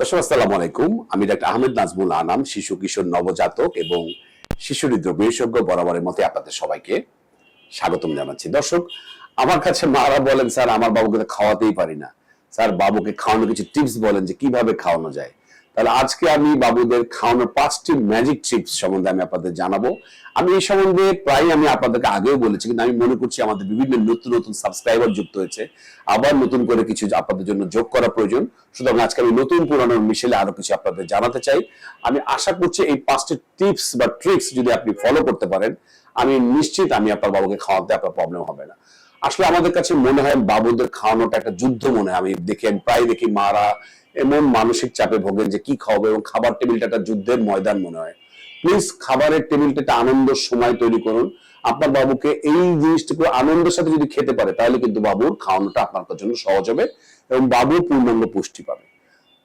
দর্শক, আসসালাম আলাইকুম। আমি ডাক্তার আহমেদ নাজমুল আনাম, শিশু কিশোর নবজাতক এবং শিশু হৃদয় বিশেষজ্ঞ বরাবরের মতে আপনাদের সবাইকে স্বাগতম জানাচ্ছি। দর্শক, আমার কাছে মারা বলেন, স্যার, আমার বাবুকে তো খাওয়াতেই পারি না। স্যার, বাবুকে খাওয়ানোর কিছু টিপস বলেন যে কীভাবে খাওয়ানো যায়। তাহলে আজকে আমি বাবুদের খাওয়ানোর পাঁচটি ম্যাজিক টিপস সম্বন্ধে আমি আপনাদের জানাব। আমি এই সম্বন্ধে প্রায় আমি আপনাদেরকে আগেও বলেছি, কিন্তু আমি মনে করছি আমাদের বিভিন্ন নতুন নতুন সাবস্ক্রাইবার যুক্ত হয়েছে। আবার নতুন করে কিছু আপনাদের জন্য যোগ করা প্রয়োজন। সুতরাং আজকে আমি নতুন পুরানোর মিশেলে আরও কিছু আপনাদের জানাতে চাই। আমি আশা করছি এই পাঁচটি টিপস বা ট্রিক্স যদি আপনি ফলো করতে পারেন, আমি নিশ্চিত আমি আপনার বাবুকে খাওয়াতে আপনার প্রবলেম হবে না। আসলে আমাদের কাছে মনে হয় বাবুদের খাওয়ানোটা একটা যুদ্ধ মনে হয়। আমি দেখি প্রায় দেখি মারা এমন মানসিক চাপে ভোগেন যে কি খাওয়াবে এবং খাবার টেবিলটা একটা যুদ্ধের ময়দান মনে হয়। প্লিজ খাবারের টেবিলটা একটা আনন্দের সময় তৈরি করুন। আপনার বাবুকে এই জিনিসটুকু আনন্দের সাথে যদি খেতে পারে, তাহলে কিন্তু বাবুর খাওয়ানোটা আপনার জন্য সহজ হবে এবং বাবুর পূর্ণাঙ্গ পুষ্টি পাবে।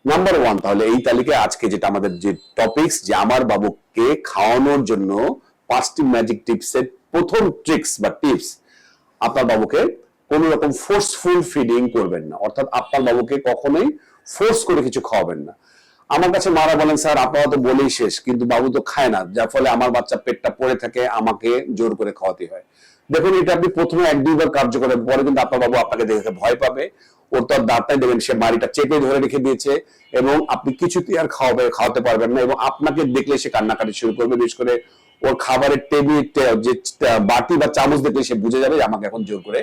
নাম্বার ওয়ান তাহলে এই তালিকায় আজকে যেটা আমাদের যে টপিকস যে আমার বাবুকে খাওয়ানোর জন্য পাঁচটি ম্যাজিক টিপসের প্রথম ট্রিক্স বা টিপস আপনার বাবুকে কোন রকম ফোর্সফুল ফিডিং করবেন না। অর্থাৎ আপনার বাবুকে কখনোই ফোর্স করে কিছু খাওয়াবেন না। আমার কাছে মারা বলেন, স্যার, আপনারা তো বলেই শেষ, কিন্তু বাবু তো খায় না। যার ফলে আমার বাচ্চা পেটটা পড়ে থাকে, আমাকে জোর করে খাওয়াতে হয়। দেখুন, এটা আপনি প্রথমে এক দুইবার কার্য করেন, পরে কিন্তু আপনার বাবু আপনাকে দেখে ভয় পাবে। ওর তো আর দাঁতটাই দেখবেন সে বাড়িটা চেপে ধরে রেখে দিয়েছে এবং আপনি কিছুতেই আর খাওয়াবে, খাওয়াতে পারবেন না এবং আপনাকে দেখলে সে কান্নাকাটি শুরু করবে, বিশেষ করে ওর খাবারের টেবিল যে বাটি বা চামচ দেখলে সে বুঝে যাবে যে আমাকে এখন জোর করে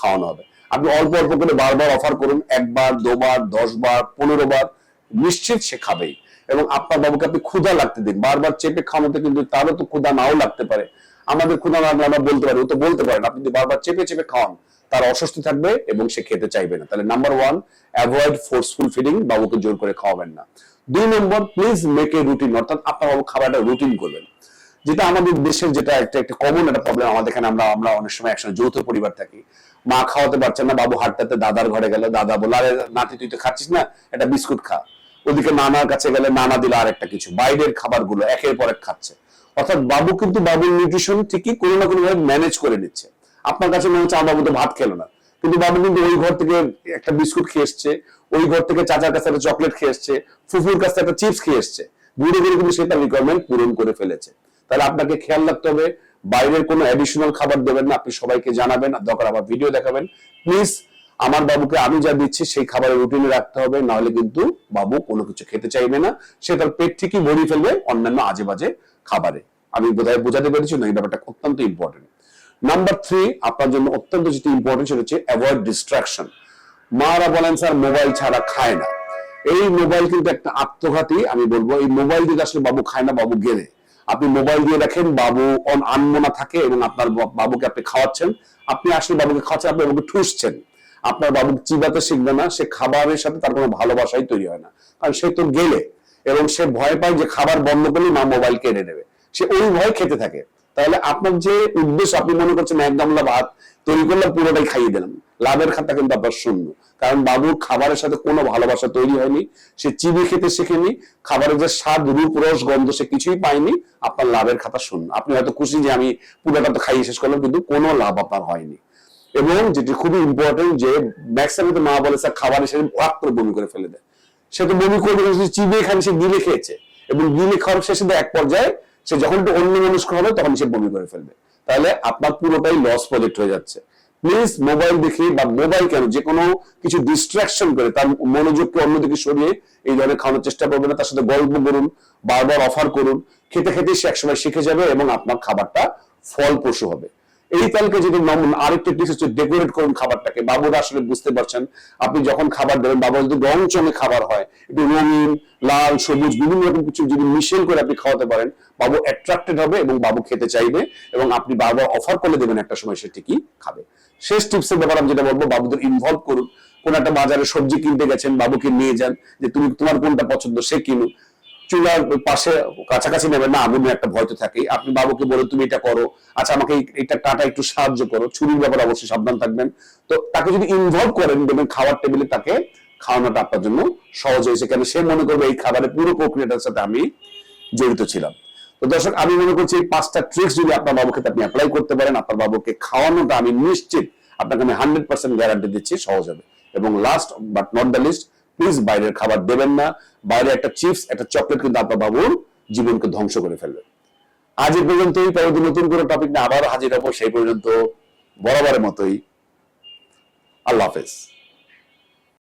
খাওয়ানো হবে। আপনি অল্প অল্প করে বারবার অফার করুন, একবার, দুবার দশ বার পনেরো বার নিশ্চিত সে খাবেই। এবং আপনার বাবুকে আপনি ক্ষুধা লাগতে দিন। বারবার চেপে খাওয়ানোতে কিন্তু তারও তো ক্ষুধা নাও লাগতে পারে। আমাদের ক্ষুধা লাগলে আমরা বলতে পারি ও তো বলতে পারেন আপনি যদি বারবার চেপে চেপে খাওয়ান, তার অস্বস্তি থাকবে এবং সে খেতে চাইবে না। তাহলে number one avoid forceful feeding বাবুকে জোর করে খাওয়াবেন না। দুই নম্বর প্লিজ মেক এ রুটিন অর্থাৎ আপনার বাবু খাবারটা রুটিন করবেন। যেটা আমাদের দেশের যেটা একটা একটা কমন একটা প্রবলেম আমাদের এখানে আমরা আমরা অনেক সময় একসঙ্গে যৌথ পরিবার থাকি। মা খাওয়াতে পারছেন না, বাবু হাঁটতে, দাদার ঘরে গেল, দাদা বলে আরে নাতি, তুই তো খাচ্ছিস না, একটা বিস্কুট খা। ওদিকে নানার কাছে গেলে নানা দিল আর একটা কিছু। বাইরের খাবারগুলো একের পর এক খাচ্ছে। অর্থাৎ বাবু কিন্তু বাবুর নিউট্রিশন ঠিকই কোনো না কোনো ভাবে ম্যানেজ করে নিচ্ছে। আপনার কাছে মনে হচ্ছে আমার বাবু তো ভাত খেলো না। কিন্তু বাবু কিন্তু ওই ঘর থেকে একটা বিস্কুট খেয়ে এসছে, ওই ঘর থেকে চাচার কাছে একটা চকলেট খেয়ে এসছে, ফুফুর কাছে একটা চিপস খেয়ে এসছে। বুড়ো বুড়ো কিন্তু সেটা রিকোয়ারমেন্ট পূরণ করে ফেলেছে। তাহলে আপনাকে খেয়াল রাখতে হবে, বাইরের কোনো অ্যাডিশনাল খাবার দেবেন না, আপনি সবাইকে জানাবেন দরকার আবার ভিডিও দেখাবেন। প্লিজ আমার বাবুকে আমি যা দিচ্ছি, সেই খাবারের রুটিনে রাখতে হবে না হলে কিন্তু বাবু কোনো কিছু খেতে চাইবে না। সে তার পেট ঠিকই ভরিয়ে ফেলবে অন্যান্য আজে বাজে খাবারে। আমি বোধহয় বোঝাতে পেরেছি না এই ব্যাপারটা অত্যন্ত ইম্পর্টেন্ট নাম্বার থ্রি আপনার জন্য অত্যন্ত যেটি ইম্পর্টেন্ট সেটা হচ্ছে অ্যাভয়েড ডিস্ট্রাকশন মারা বলেন, স্যার মোবাইল ছাড়া খায় না। এই মোবাইল কিন্তু একটা আত্মঘাতী, আমি বলব, এই মোবাইল দিয়ে আসলে বাবু খায় না, বাবু গেলে। আপনি মোবাইল দিয়ে রাখেন বাবু অন আনমনা থাকে এবং আপনার বাবুকে আপনি খাওয়াচ্ছেন। আপনি আসলে বাবুকে খাওয়াচ্ছেন, আপনি বাবুকে ঠুসছেন। আপনার বাবু চিবাতে শিখবে না, সে খাবারের সাথে তার কোনো ভালোবাসাই তৈরি হয় না। কারণ সে তো গেলে এবং সে ভয় পায় যে খাবার বন্ধ করলে মা মোবাইল কেড়ে নেবে। সে ওই ভয় খেতে থাকে। তাহলে আপনার যে উদ্দেশ্য, আপনি মনে করছেন এক গামলা ভাত তৈরি করলাম, পুরোটাই খাইয়ে দিলাম। লাভের খাতা কিন্তু আপনার শূন্য। কারণ বাবুর খাবারের সাথে কোনো ভালোবাসা তৈরি হয়নি, সে চিবি খেতে শেখেনি, খাবারের যে স্বাদ, রূপ, রস, গন্ধ সে কিছুই পায়নি, আপনার লাভের খাতা শূন্য। আপনি হয়তো খুশি যে আমি পুরোটা তো খাইয়ে শেষ করলাম, কিন্তু কোনো লাভ আপনার হয়নি। এবং যেটি খুবই ইম্পর্টেন্ট যে ম্যাক্সিমাম মা বলে, স্যার, খাবার এসে ওয়াক করে বমি করে ফেলে দেয়। সে তো বমি করে চিবিয়ে খান সে গিলে খেয়েছে। এবং গিলে খাওয়ার শেষে এক পর্যায়ে সে যখন একটু অন্য মানুষ হবে, তখন সে বমি করে ফেলবে। তাহলে আপনার পুরোটাই লস প্রজেক্ট হয়ে যাচ্ছে। প্লিজ মোবাইল দেখে বা মোবাইল কেন? যে কোনো কিছু ডিস্ট্রাকশন করে তার মনোযোগকে অন্যদিকে সরিয়ে এই ধরনের খাওয়ানোর চেষ্টা করবে না। তার সাথে গল্প করুন, বারবার অফার করুন। খেতে খেতে সে একসময় শিখে যাবে এবং আপনার খাবারটা ফলপ্রসূ হবে। এই তালিকা যদি আরেকটা টিপস হচ্ছে ডেকোরেট করুন খাবারটাকে, বাবুরা আসলে বুঝতে পারছেন, আপনি যখন খাবার দেবেন বাবা যদি রং চঙে খাবার হয়, একটু রঙিন, লাল, সবুজ, বিভিন্ন রকম কিছু যদি মিশেল করে আপনি খাওয়াতে পারেন, বাবু অ্যাট্রাক্টেড হবে এবং বাবু খেতে চাইবে এবং আপনি বারবার অফার করলে দেবেন একটা সময় সে ঠিকই খাবে। শেষ টিপসের ব্যাপার আমি যেটা বলব, বাবুদের ইনভলভ করুন। কোন একটা বাজারে সবজি কিনতে গেছেন, বাবুকে নিয়ে যান যে, তুমি তোমার কোনটা পছন্দ, সে কিনুক। চুলার পাশে কাছাকাছি নেবেন না আগুনের একটা ভয় তো থাকেই আপনি বাবুকে বলে তুমি এটা করো। আচ্ছা আমাকে এটা কাটা একটু সাহায্য করো। ছুরির ব্যাপারে অবশ্যই সাবধান থাকবেন। তো তাকে যদি ইনভলভ করেন, দেখবেন খাবার টেবিলে তাকে খাওয়ানোটা আপনার জন্য সহজ হয়েছে। কেন সে মনে করবে এই খাবারের পুরো প্রক্রিয়াটার সাথে আমি জড়িত ছিলাম। তো দর্শক, আমি মনে করছি এই পাঁচটা ট্রিক্স যদি আপনার বাবুকে আপনি অ্যাপ্লাই করতে পারেন, আপনার বাবুকে খাওয়ানোটা আমি নিশ্চিত আপনাকে আমি হান্ড্রেড পার্সেন্ট গ্যারান্টি দিচ্ছি, সহজ হবে। এবং last but not the least please বাইরের খাবার দেবেন না। বাইরে একটা চিপস একটা চকলেট কিন্তু আপনার বাবুর জীবনকে ধ্বংস করে ফেলবে। আজ এ পর্যন্তই, পরবর্তী নতুন কোনো টপিক নিয়ে আবার হাজির হব সেই পর্যন্ত বরাবরের মতোই। আল্লাহ হাফেজ।